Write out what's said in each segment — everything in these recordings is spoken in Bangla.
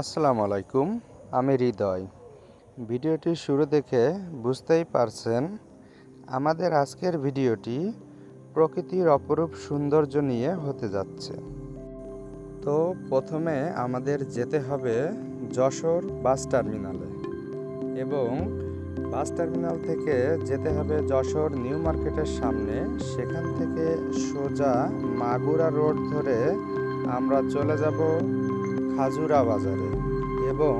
আসসালামু আলাইকুম, আমি হৃদয়। ভিডিওটি শুরু দেখে বুঝতেই পারছেন, আমাদের আজকের ভিডিওটি প্রকৃতির অপরূপ সৌন্দর্য নিয়ে হতে যাচ্ছে। তো প্রথমে আমাদের যেতে হবে যশোর বাস টার্মিনালে এবং বাস টার্মিনাল থেকে যেতে হবে যশোর নিউ মার্কেটের সামনে। সেখান থেকে সোজা মাগুরা রোড ধরে আমরা চলে যাব খাজুরা বাজারে এবং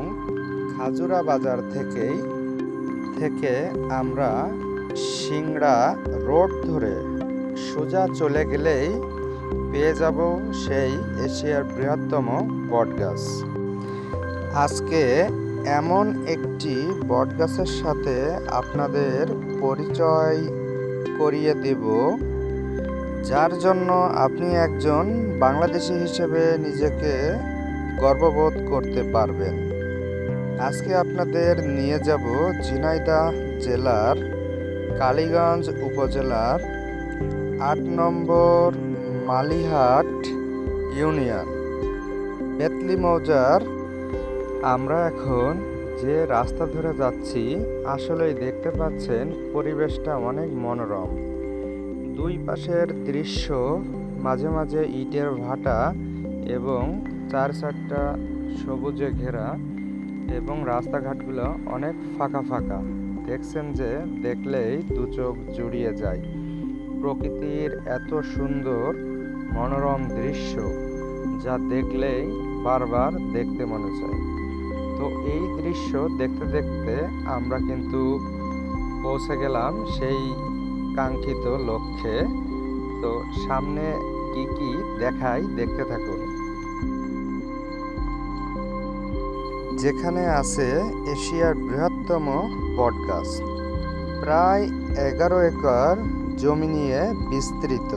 খাজুরা বাজার থেকেই থেকে আমরা সিংড়া রোড ধরে সোজা চলে গেলেই পেয়ে যাব সেই এশিয়ার বৃহত্তম বটগাছ। আজকে এমন একটি বটগাছের সাথে আপনাদের পরিচয় করিয়ে দেব, যার জন্য আপনি একজন বাংলাদেশি হিসেবে নিজেকে গর্ববোধ করতে পারবেন। আজকে আপনাদের নিয়ে যাব ঝিনাইদহ জেলার কালীগঞ্জ উপজেলার আট নম্বর মালিহাট ইউনিয়ন। বেতলি মৌজার। আমরা এখন যে রাস্তা ধরে যাচ্ছি, আসলেই দেখতে পাচ্ছেন পরিবেশটা অনেক মনোরম। দুই পাশের দৃশ্য, মাঝে মাঝে ইটের ভাটা এবং চার চারটা সবুজে ঘেরা এবং রাস্তাঘাটগুলো অনেক ফাঁকা ফাঁকা। দেখছেন যে দেখলেই দু চোখ জুড়িয়ে যায়। প্রকৃতির এত সুন্দর, মনোরম দৃশ্য যা দেখলেই বারবার দেখতে মনে চায়। তো এই দৃশ্য দেখতে দেখতে আমরা কিন্তু পৌঁছে গেলাম সেই কাঙ্ক্ষিত লক্ষ্যে। তো সামনে কি কি দেখাই দেখতে থাকুন। যেখানে আছে এশিয়ার বৃহত্তম বটগাছ প্রায় এগারো একর জমি নিয়ে বিস্তৃত।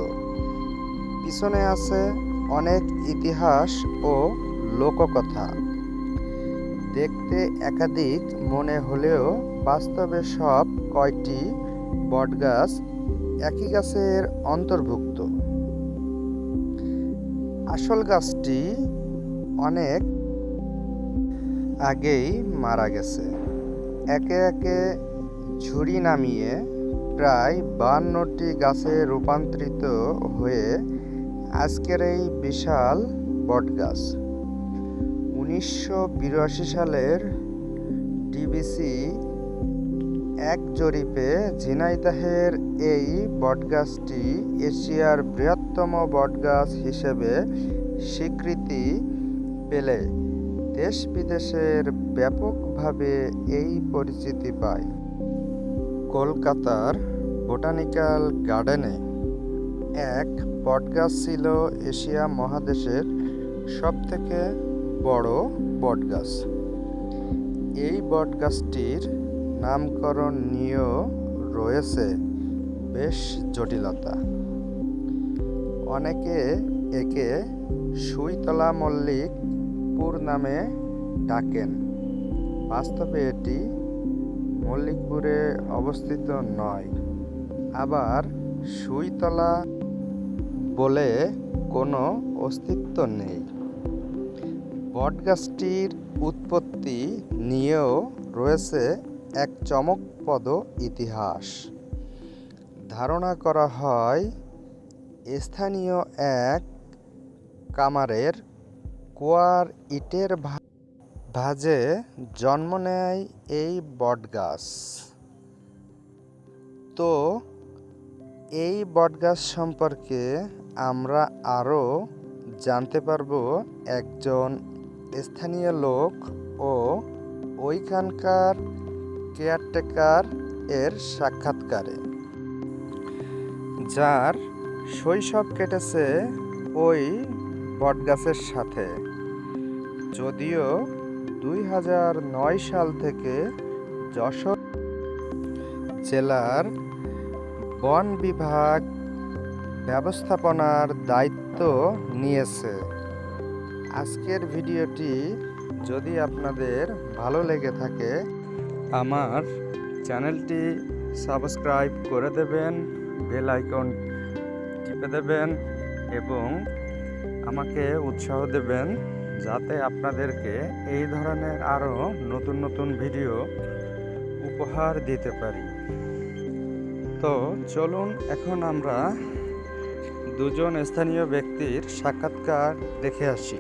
পিছনে আছে অনেক ইতিহাস ও লোককথা। দেখতে একাধিক মনে হলেও বাস্তবে সব কয়টি বটগাছ একই গাছের অন্তর্ভুক্ত। আসল গাছটি অনেক আগেই মারা গেছে। একে একে ঝুড়ি নামিয়ে প্রায় বান্নটি গাছে রূপান্তরিত হয়ে আজকের এই বিশাল বটগাছ। উনিশশো বিরাশি সালের ডিবিসি এক জরিপে ঝিনাইদহের এই বটগাছটি এশিয়ার বৃহত্তম বটগাছ হিসেবে স্বীকৃতি পেলে। দেশ বিদেশের ব্যাপকভাবে এই পরিচিতি পায়। কলকাতার বোটানিক্যাল গার্ডেনে এক বটগাছ ছিল এশিয়া মহাদেশের সবথেকে বড় বটগাছ। এই বটগাছটির নামকরণ নিয়েও রয়েছে বেশ জটিলতা। অনেকে একে সুইতলা মল্লিক পুর নামে ডাকেন। বাস্তবে এটি মল্লিকপুরে অবস্থিত নয়। আবার সুইতলা বলে কোনো অস্তিত্ব নেই। বটগাছটির উৎপত্তি নিয়েও রয়েছে এক চমকপ্রদ ইতিহাস। ধারণা করা হয়, স্থানীয় এক কামারের কুয়ার ইটের ভাজে জন্ম নেয় এই বটগাছ। তো, এই বটগাছ সম্পর্কে আমরা আরও জানতে পারব একজন স্থানীয় লোক ও ওইখানকার কেয়ারটেকার এর সাক্ষাৎকারে। যার শৈশব কেটেছে ওই বটগাছের সাথে। যদিও দুই হাজার নয় সাল থেকে যশোর জেলার বন বিভাগ ব্যবস্থাপনার দায়িত্ব নিয়েছে। আজকের ভিডিওটি যদি আপনাদের ভালো লেগে থাকে, আমার চ্যানেলটি সাবস্ক্রাইব করে দেবেন, বেল আইকন টিপে দেবেন এবং আমাকে উৎসাহ দেবেন যাতে আপনাদেরকে এই ধরনের আরও নতুন নতুন ভিডিও উপহার দিতে পারি। তো চলুন এখন আমরা দুজন স্থানীয় ব্যক্তির সাক্ষাৎকার দেখে আসি।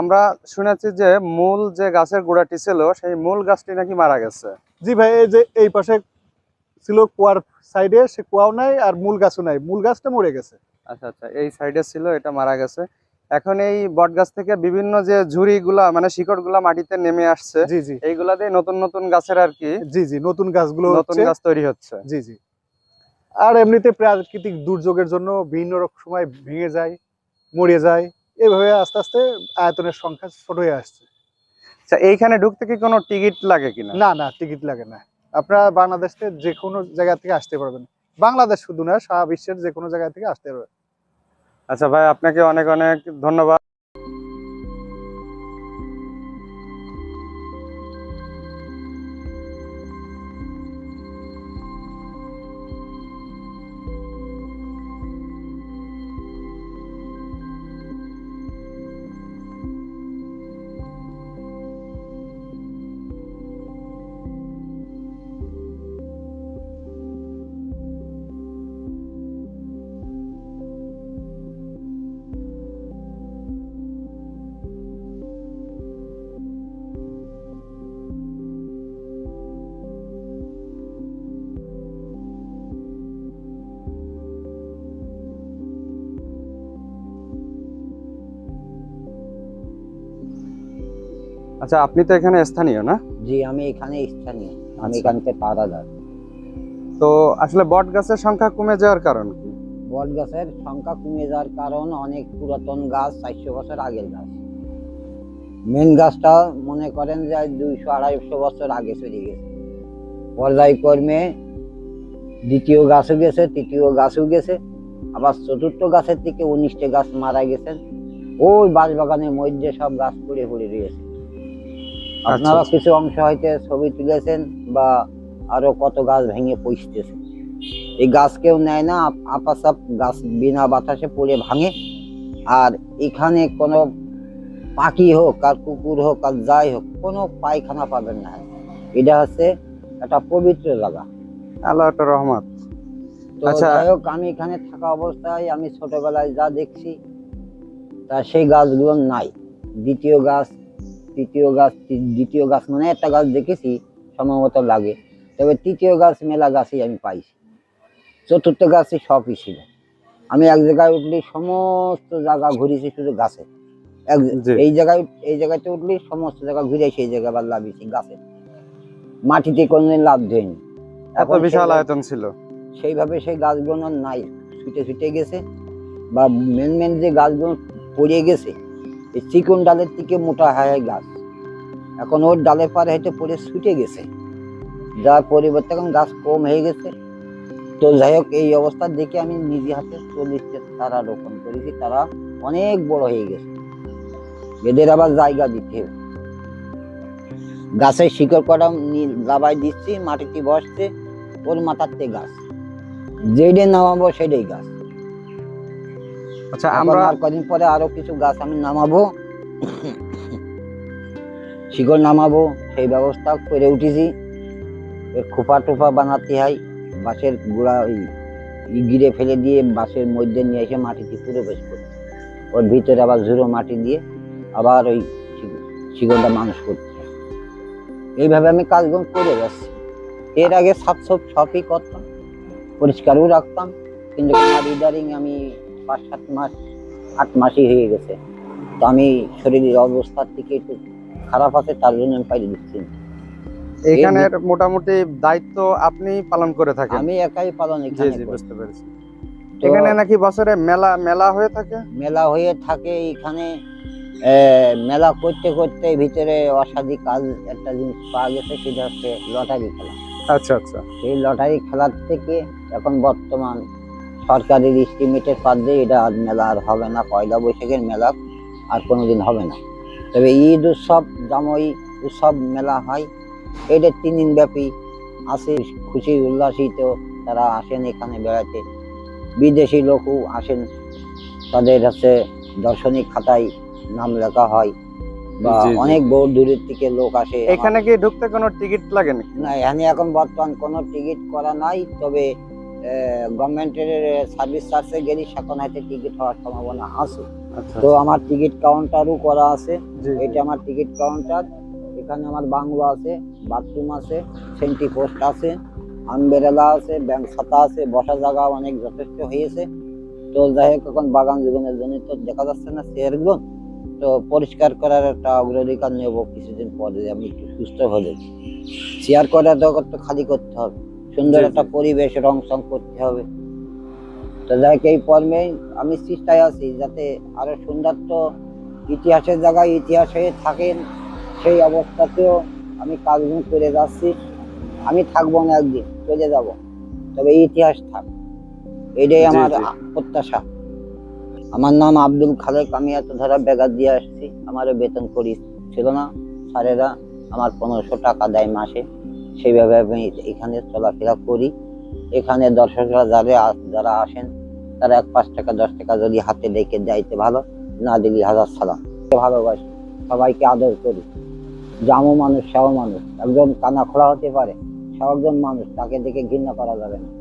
আমরা শুনেছি যে মূল যে গাছের গোড়াটি ছিল সেই মূল গাছটি নাকি মারা গেছে। জি ভাই এই যে এই পাশে ছিল কুয়ার সাইডে সে কুয়াও নাই আর মূল গাছও নাই। মূল গাছটা মরে গেছে। আচ্ছা আচ্ছা এই সাইডে ছিল এটা মারা গেছে। এখন এই বট গাছ থেকে বিভিন্ন যে ঝুড়িগুলা মানে শিকড়গুলা মাটিতে নেমে আসছে জি জি। এইগুলা দিয়ে নতুন নতুন গাছের আর কি জি জি নতুন গাছগুলো নতুন গাছ তৈরি হচ্ছে। জি জি। আর এমনিতে প্রাকৃতিক দুর্যোগের জন্য বিভিন্ন রকম সময় ভেঙে যায় মরে যায় এভাবে আস্তে আস্তে আয়তনের সংখ্যা ছোট হয়ে আসছে। আচ্ছা এইখানে ঢুকতে কি কোনো টিকিট লাগে কিনা? না না টিকিট লাগে না। আপনারা বাংলাদেশ যে কোনো জায়গা থেকে আসতে পারবেন। বাংলাদেশ শুধু না সারা বিশ্বের যে কোনো জায়গা থেকে আসতে পারবেন। আচ্ছা ভাই আপনাকে অনেক অনেক ধন্যবাদ। আচ্ছা আপনি তো এখানে স্থানীয় না? জি আমি এখানে স্থানীয়। আমি আচ্ছা। এখান থেকে পাড়াদার তো আসলে বট গাছের সংখ্যা কমে যাওয়ার কারণ কি? বট গাছের সংখ্যা কমে যাওয়ার কারণ অনেক পুরাতন গাছ চারশো বছর আগের গাছ। মেন গাছটা মনে করেন যে দুইশো আড়াইশো বছর আগে চলে গেছে। পর্যায়ক্রমে দ্বিতীয় গাছও গেছে তৃতীয় গাছও গেছে। আবার চতুর্থ গাছের থেকে উনিশটা গাছ মারা গেছেন ওই বাঁশবাগানের মধ্যে সব গাছ পড়ে পড়ে রয়েছে। আপনারা আচ্ছা। কিছু অংশ হয়তো ছবি তুলেছেন বা আরও কত গাছ ভেঙে পচতেছে। এই গাছ কেউ নেয় না আপ- আপাসাপ গাছ বিনা বাতাসে পড়ে ভাঙে। আর এখানে কোনো পাখি হোক আর কুকুর হোক আর যাই হোক কোনো পায়খানা পাবেন না। এটা হচ্ছে একটা পবিত্র জায়গা। আল্লাহ রহমত। আচ্ছা। যাই হোক আমি এখানে থাকা অবস্থায় আমি ছোটবেলায় যা দেখছি তা সেই গাছগুলো নাই। দ্বিতীয় গাছ তৃতীয় গাছ দ্বিতীয় গাছ মানে একটা গাছ দেখেছি সম্ভবত লাগে। তবে তৃতীয় গাছ মেলা গাছই আমি পাইছি। চতুর্থ গাছে সবই ছিল। আমি এক জায়গায় উঠলি সমস্ত জায়গা ঘুরেছি শুধু গাছে। এক এই জায়গায় এই জায়গাতে উঠলি সমস্ত জায়গা ঘুরে সেই জায়গা আবার লাভিয়েছি গাছে। মাটিতে কোনোদিন লাভ দেয়নি। এত বিশাল আয়তন ছিল। সেইভাবে সেই গাছগুলো নাই। ছুটে ছুটে গেছে। বা মেন মেন যে গাছগুলো পড়ে গেছে এই চিকন ডালের থেকে মোটা হয় গাছ। এখন ওর ডালে পারে হয়তো পড়ে ছুটে গেছে। যার পরিবর্তে এখন গাছ কম হয়ে গেছে। তো যাই হোক, এই অবস্থা দেখে আমি নিজে হাতে চল্লিশটা তারা রোপণ করেছি। তারা অনেক বড় হয়ে গেছে। এদের আবার জায়গা দিতে হবে। গাছের শিকড় কটা লাভাই দিচ্ছি, মাটিতে বসছে। ওর মাথাতে গাছ। যেইডে নামাবো সেটাই গাছ। আচ্ছা আমরা আর কদিন পরে আরও কিছু গাছ আমি নামাবো। শিকড় নামাবো সেই ব্যবস্থা করে উঠেছি। খোপা টোপা বানাতে হয় বাঁশের গোড়া ওই গিরে ফেলে দিয়ে বাঁশের মধ্যে নিয়ে এসে মাটিতে পুরো বেশ করে ওর ভিতরে আবার ঝুড়ো মাটি দিয়ে আবার ওই শিকড়- শিকড়টা মানুষ করতে। এইভাবে আমি কাজগুলো করে যাচ্ছি। এর আগে সাত সব সবই করতাম। পরিষ্কারও রাখতাম। কিন্তু আমার ইদারিং আমি পাঁচ সাত মাস আট মাসই হয়ে গেছে। তো আমি শরীরের অবস্থার থেকে একটু খারাপ আছে তার জন্য আমি পাইলে দিচ্ছি এখানের মোটামুটি দায়িত্ব আপনি পালন করে থাকেন? আমি একাই পালন এখানে বুঝতে পেরেছি। এখানে নাকি বছরে মেলা মেলা হয়ে থাকে? মেলা হয়ে থাকে এখানে। মেলা করতে করতে ভিতরে অসাধি কাজ একটা জিনিস পাওয়া গেছে সেটা হচ্ছে লটারি খেলা। আচ্ছা আচ্ছা। সেই লটারি খেলার থেকে এখন বর্তমান সরকারের এস্টিমেটের পাদ্যে এটা আর মেলা আর হবে না পয়লা বৈশাখের মেলা আর কোনোদিন হবে না। তবে ঈদ উৎসব জামই উৎসব মেলা হয় এটা তিন দিন ব্যাপী আসে। খুশি উল্লাসিত তারা আসেন এখানে বেড়াতে। বিদেশি লোকও আসেন তাদের হচ্ছে দর্শনিক খাতায় নাম লেখা হয় বা। অনেক বহু দূরের থেকে লোক আসে। এখানে কি ঢুকতে কোনো টিকিট লাগে না এখানে এখন বর্তমান কোনো টিকিট করা নাই তবে গভর্নমেন্টের সার্ভিস চার্জে গেলে সেখন হয়তো টিকিট হওয়ার সম্ভাবনা আছে। আচ্ছা তো আমার টিকিট কাউন্টারও করা আছে। এটা আমার টিকিট কাউন্টার এখানে আমার বাংলো আছে বাথরুম আছে সেন্টি পোস্ট আছে আমবেরেলা আছে ব্যাংক খাতা আছে বসার জায়গা অনেক যথেষ্ট হয়েছে। তো যাই হোক এখন বাগান জীবনের জন্য তো দেখা যাচ্ছে না চেয়ারগুলো তো পরিষ্কার করার একটা অগ্রাধিকার নেব কিছুদিন পরে আমি একটু সুস্থ হলে। চেয়ার করার দরকার তো খালি করতে হবে। সুন্দর। একটা পরিবেশ রং সং করতে হবে। তো যাই এই পর্বে আমি চেষ্টায় আছি যাতে আরও সুন্দর তো ইতিহাসের জায়গায় ইতিহাসে থাকেন সেই অবস্থাতেও আমি কাজগুলো করে যাচ্ছি। আমি থাকব না একদিন চলে যাব। তবে ইতিহাস থাক এটাই আমার প্রত্যাশা। আমার নাম আব্দুল খালেক আমি এত ধরা বেগার দিয়ে আসছি। আমারও বেতন করি ছিল না স্যারেরা আমার পনেরোশো টাকা দেয় মাসে। সেইভাবে আমি এখানে চলাফেরা করি। এখানে দর্শকরা যারা যারা আসেন, তারা এক পাঁচ টাকা, দশ টাকা যদি হাতে রেখে যাইতে ভালো, না দিলি হাজার সালাম। ভালোবাসি, সবাইকে আদর করি। জামও মানুষ সেও মানুষ, একজন কানা খোলা হতে পারে সেও একজন মানুষ, তাকে দেখে ঘৃণা করা যাবে না।